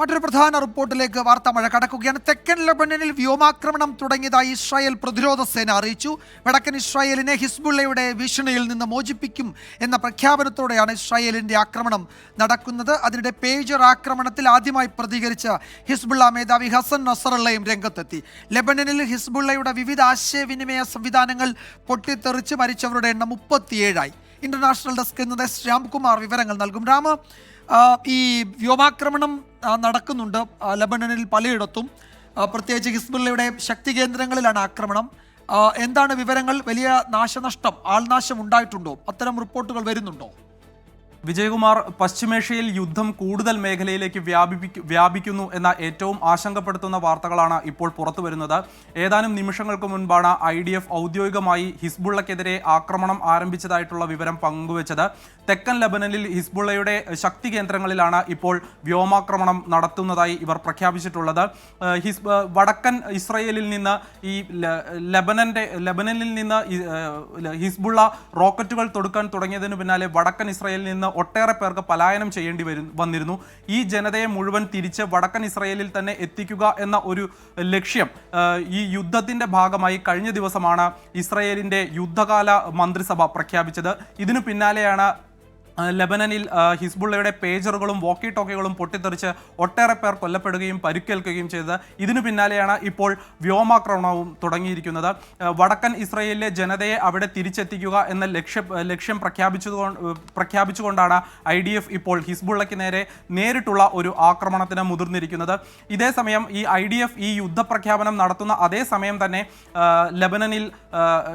മറ്റൊരു പ്രധാന റിപ്പോർട്ടിലേക്ക് വാർത്താ മഴ കടക്കുകയാണ്. തെക്കൻ ലബനനിൽ വ്യോമാക്രമണം തുടങ്ങിയതായി ഇസ്രായേൽ പ്രതിരോധ സേന അറിയിച്ചു. വടക്കൻ ഇസ്രായേലിനെ ഹിസ്ബുള്ളയുടെ ഭീഷണിയിൽ നിന്ന് മോചിപ്പിക്കും എന്ന പ്രഖ്യാപനത്തോടെയാണ് ഇസ്രായേലിന്റെ ആക്രമണം നടക്കുന്നത്. അതിനിടെ പേജർ ആക്രമണത്തിൽ ആദ്യമായി പ്രതികരിച്ച ഹിസ്ബുള്ള മേധാവി ഹസൻ നസറുള്ളയും രംഗത്തെത്തി. ലബനനിൽ ഹിസ്ബുള്ളയുടെ വിവിധ ആശയവിനിമയ സംവിധാനങ്ങൾ പൊട്ടിത്തെറിച്ച് മരിച്ചവരുടെ എണ്ണം മുപ്പത്തിയേഴായി. ഇന്റർനാഷണൽ ഡെസ്ക് നിന്ന് എസ് ശ്യാംകുമാർ വിവരങ്ങൾ നൽകും. രാമ ഈ വ്യോമാക്രമണം നടക്കുന്നുണ്ട്. ലബണനിൽ പലയിടത്തും. പ്രത്യേകിച്ച് ഹിസ്ബുള്ളയുടെ ശക്തി കേന്ദ്രങ്ങളിലാണ് ആക്രമണം. എന്താണ് വിവരങ്ങൾ? വലിയ നാശനഷ്ടം ആൾനാശം ഉണ്ടായിട്ടുണ്ടോ? അത്തരം റിപ്പോർട്ടുകൾ വരുന്നുണ്ടോ? വിജയകുമാർ പശ്ചിമേഷ്യയിൽ യുദ്ധം കൂടുതൽ മേഖലയിലേക്ക് വ്യാപിക്കുന്നു എന്ന ഏറ്റവും ആശങ്കപ്പെടുത്തുന്ന വാർത്തകളാണ് ഇപ്പോൾ പുറത്തു വരുന്നത് ഏതാനും നിമിഷങ്ങൾക്ക് മുൻപാണ് ഐ ഡി എഫ് ഔദ്യോഗികമായി ഹിസ്ബുള്ളക്കെതിരെ ആക്രമണം ആരംഭിച്ചതായിട്ടുള്ള വിവരം പങ്കുവച്ചത്. തെക്കൻ ലബനനിൽ ഹിസ്ബുള്ളയുടെ ശക്തി കേന്ദ്രങ്ങളിലാണ് ഇപ്പോൾ വ്യോമാക്രമണം നടത്തുന്നതായി ഇവർ പ്രഖ്യാപിച്ചിട്ടുള്ളത്. ഹിസ് വടക്കൻ ഇസ്രയേലിൽ നിന്ന് ഈ ലബനന്റെ ലബനനിൽ നിന്ന് ഹിസ്ബുള്ള റോക്കറ്റുകൾ തൊടുക്കാൻ തുടങ്ങിയതിനു പിന്നാലെ വടക്കൻ ഇസ്രയേലിൽ നിന്ന് ഒട്ടേറെ പേർക്ക് പലായനം ചെയ്യേണ്ടി വരും വന്നിരുന്നു. ഈ ജനതയെ മുഴുവൻ തിരിച്ച് വടക്കൻ ഇസ്രയേലിൽ തന്നെ എത്തിക്കുക എന്ന ഒരു ലക്ഷ്യം ഈ യുദ്ധത്തിന്റെ ഭാഗമായി കഴിഞ്ഞ ദിവസമാണ് ഇസ്രയേലിന്റെ യുദ്ധകാല മന്ത്രിസഭ പ്രഖ്യാപിച്ചത്. ഇതിനു പിന്നാലെയാണ് ലബനനിൽ ഹിസ്ബുള്ളയുടെ പേജറുകളും വോക്കി ടോക്കികളും പൊട്ടിത്തെറിച്ച് ഒട്ടേറെ പേർ കൊല്ലപ്പെടുകയും പരിക്കേൽക്കുകയും ചെയ്തത്. ഇതിനു പിന്നാലെയാണ് ഇപ്പോൾ വ്യോമാക്രമണവും തുടങ്ങിയിരിക്കുന്നത്. വടക്കൻ ഇസ്രയേലിലെ ജനതയെ അവിടെ തിരിച്ചെത്തിക്കുക എന്ന ലക്ഷ്യ ലക്ഷ്യം പ്രഖ്യാപിച്ചതുകൊണ്ട് പ്രഖ്യാപിച്ചുകൊണ്ടാണ് ഐ ഡി എഫ് ഇപ്പോൾ ഹിസ്ബുള്ളയ്ക്ക് നേരെ നേരിട്ടുള്ള ഒരു ആക്രമണത്തിന് മുതിർന്നിരിക്കുന്നത്. ഇതേ സമയം ഈ ഐ ഡി എഫ് ഈ യുദ്ധപ്രഖ്യാപനം നടത്തുന്ന അതേ സമയം തന്നെ ലബനനിൽ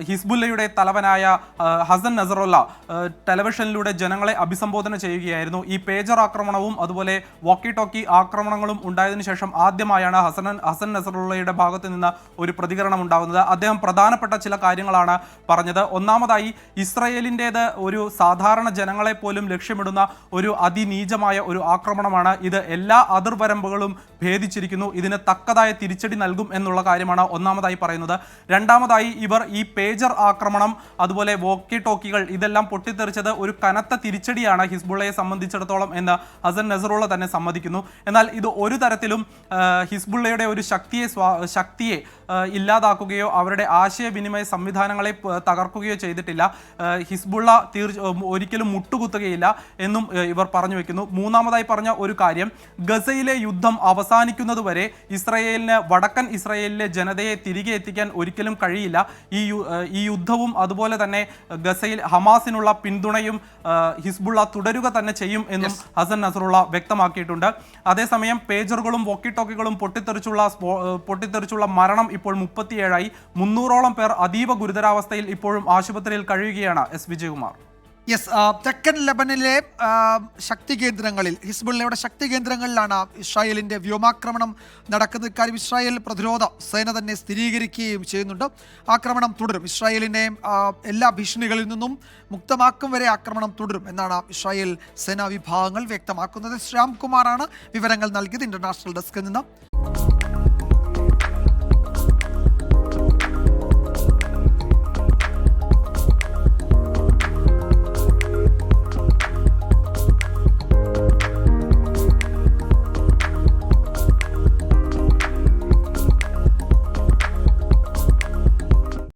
ഹിസ്ബുല്ലയുടെ തലവനായ ഹസൻ നസറുല്ല ടെലിവിഷനിലൂടെ ജനങ്ങളെ അഭിസംബോധന ചെയ്യുകയായിരുന്നു. ഈ പേജർ ആക്രമണവും അതുപോലെ വോക്കി ടോക്കി ആക്രമണങ്ങളും ഉണ്ടായതിനു ശേഷം ആദ്യമായാണ് ഹസൻ ഹസൻ നസറുള്ളയുടെ ഭാഗത്ത് നിന്ന് ഒരു പ്രതികരണം ഉണ്ടാകുന്നത്. അദ്ദേഹം പ്രധാനപ്പെട്ട ചില കാര്യങ്ങളാണ് പറഞ്ഞത്. ഒന്നാമതായി ഇസ്രയേലിന്റേത് ഒരു സാധാരണ ജനങ്ങളെ പോലും ലക്ഷ്യമിടുന്ന ഒരു അതിനീചമായ ഒരു ആക്രമണമാണ്. ഇത് എല്ലാ അതിർവരമ്പുകളും ഭേദിച്ചിരിക്കുന്നു. ഇതിന് തക്കതായ തിരിച്ചടി നൽകും എന്നുള്ള കാര്യമാണ് ഒന്നാമതായി പറയുന്നത്. രണ്ടാമതായി ഇവർ ഈ പേജർ ആക്രമണം അതുപോലെ വോക്കി ടോക്കികൾ ഇതെല്ലാം പൊട്ടിത്തെറിച്ചത് ഒരു കനത്ത തിരിച്ചടിയാണ് ഹിസ്ബുള്ളയെ സംബന്ധിച്ചിടത്തോളം എന്ന് ഹസൻ നസറുള്ള തന്നെ സമ്മതിക്കുന്നു. എന്നാൽ ഇത് ഒരു തരത്തിലും ഹിസ്ബുള്ളയുടെ ഒരു ശക്തിയെ ശക്തിയെ ഇല്ലാതാക്കുകയോ അവരുടെ ആശയവിനിമയ സംവിധാനങ്ങളെ തകർക്കുകയോ ചെയ്തിട്ടില്ല. ഹിസ്ബുള്ള തീർച്ച ഒരിക്കലും മുട്ടുകുത്തുകയില്ല എന്നും ഇവർ പറഞ്ഞു വെക്കുന്നു. മൂന്നാമതായി പറഞ്ഞ ഒരു കാര്യം ഗസയിലെ യുദ്ധം അവസാനിക്കുന്നതുവരെ ഇസ്രയേലിന് വടക്കൻ ഇസ്രയേലിലെ ജനതയെ തിരികെ എത്തിക്കാൻ ഒരിക്കലും കഴിയില്ല. ഈ ഈ യുദ്ധവും അതുപോലെ തന്നെ ഗസയിൽ ഹമാസിനുള്ള പിന്തുണയും ഹിസ്ബുള്ള തുടരുക തന്നെ ചെയ്യും എന്നും ഹസൻ നസറുള്ള വ്യക്തമാക്കിയിട്ടുണ്ട്. അതേസമയം പേജറുകളും വോക്കി ടോക്കികളും പൊട്ടിത്തെറിച്ചുള്ള പൊട്ടിത്തെറിച്ചുള്ള മരണം ഇപ്പോൾ മുപ്പത്തിയേഴായി. മുന്നൂറോളം പേർ അതീവ ഗുരുതരാവസ്ഥയിൽ ഇപ്പോഴും ആശുപത്രിയിൽ കഴിയുകയാണ് എസ് വിജയകുമാർ. യെസ് തെക്കൻ ലബനിലെ ശക്തി കേന്ദ്രങ്ങളിൽ ഹിസ്ബുള്ളയുടെ ശക്തി കേന്ദ്രങ്ങളിലാണ് ഇസ്രായേലിന്റെ വ്യോമാക്രമണം നടക്കുന്ന ഇക്കാര്യം ഇസ്രായേൽ പ്രതിരോധ സേന തന്നെ സ്ഥിരീകരിക്കുകയും ചെയ്യുന്നുണ്ട്. ആക്രമണം തുടരും. ഇസ്രായേലിനെ എല്ലാ ഭീഷണികളിൽ നിന്നും മുക്തമാക്കും വരെ ആക്രമണം തുടരും എന്നാണ് ഇസ്രായേൽ സേനാ വിഭാഗങ്ങൾ വ്യക്തമാക്കുന്നത്. ശ്യാംകുമാറാണ് വിവരങ്ങൾ നൽകിയത്. ഇന്റർനാഷണൽ ഡെസ്കിൽ നിന്ന്